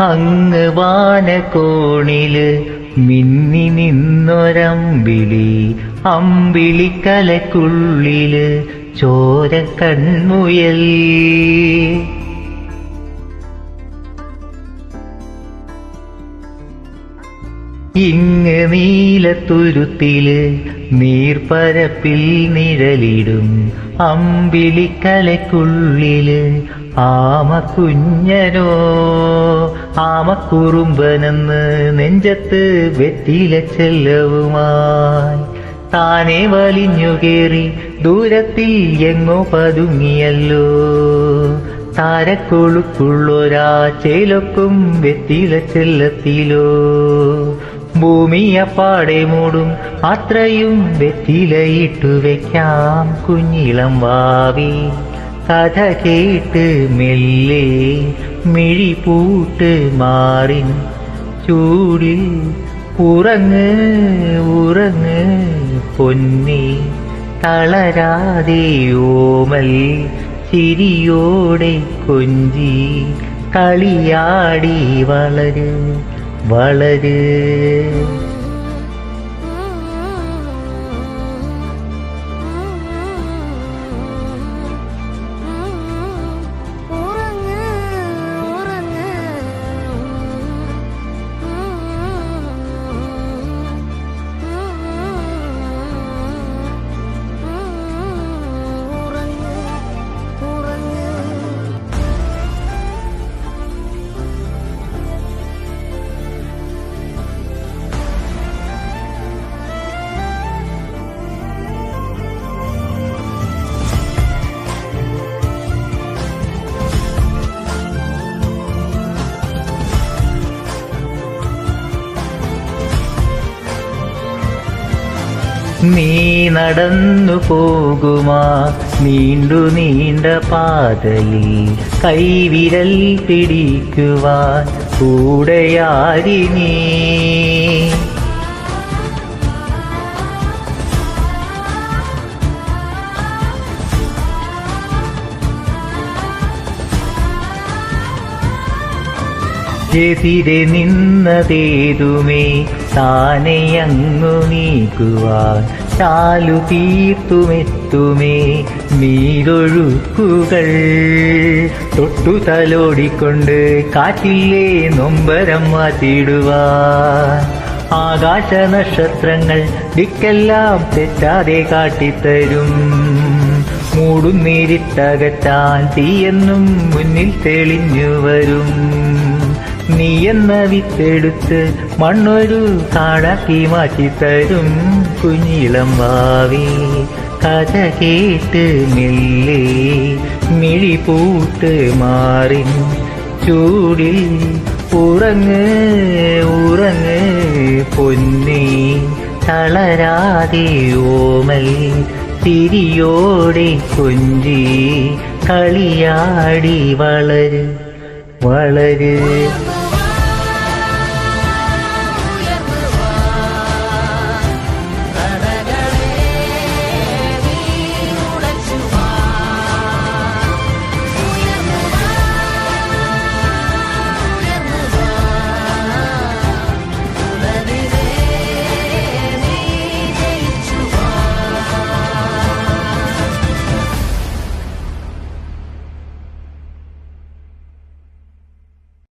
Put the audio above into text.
അങ്ങ് വാനകോണിൽ മിന്നി നിന്നൊരമ്പിളി അമ്പിളിക്കലക്കുള്ളിൽ കൺമുയൽ ഇങ്ങ് നീലത്തുരുത്തിൽ നീർപ്പരപ്പിൽ നിഴലിടും അമ്പിളിക്കലക്കുള്ളിൽ ആമക്കുഞ്ഞനോ ആമക്കുറുമ്പനെന്ന് നെഞ്ചത്ത് വെറ്റില ചെല്ലവുമായി. താനെ വലിഞ്ഞു കയറി ദൂരത്തിൽ എങ്ങോ പതുങ്ങിയല്ലോ. താരക്കൊളുക്കുള്ളൊരാ ചേലൊക്കും വെറ്റില ചെല്ലത്തിലോ. ഭൂമിയപ്പാടെ മൂടും അത്രയും വെറ്റിലയിട്ടു വെക്കാം കുഞ്ഞിളം വാവി. കഥ കേട്ട് മെല്ലെ മിഴി പൂട്ട് മാറിൻ. ചൂടിൽ ഉറങ്ങ് ഉറങ്ങ് പൊന്നി. തളരാതെ ഓമൽ ചിരിയോടെ കൊഞ്ചി. കളിയാടി വളര് വളര്. നീ നടന്നു പോകുമാ. നീണ്ടു നീണ്ട പാതയിൽ കൈവിരൽ പിടിക്കുവാൻ കൂടെയാരി നീ എതിരെ നിന്നതേതുമേ താനെയങ്ങു നീക്കുവാൻ ചാലു തീർത്തുമെത്തുമേ നീരൊഴുക്കുകൾ തൊട്ടു തലോടിക്കൊണ്ട് കാറ്റില്ലേ നൊമ്പരം മാറ്റിടുവാൻ ആകാശ നക്ഷത്രങ്ങൾ ദിക്കെല്ലാം തെറ്റാതെ കാട്ടിത്തരും. മൂടുന്നേരിട്ടകറ്റാൻ തീയെന്നും മുന്നിൽ തെളിഞ്ഞു വരും. നീ എന്ന വിത്തെടുത്ത് മണ്ണൊരു കാടാക്കി മാറ്റിത്തരും കുഞ്ഞിളം വാവി കഥ കേട്ട് മെല്ലെ മിഴി പൂട്ട് മാറിൻ. ചൂടിൽ ഉറങ്ങ് ഉറങ്ങ് പൊന്നി തളരാതെ ഓമൽ തിരിയോടെ കൊഞ്ചി കളിയാടി വളര് വളര്.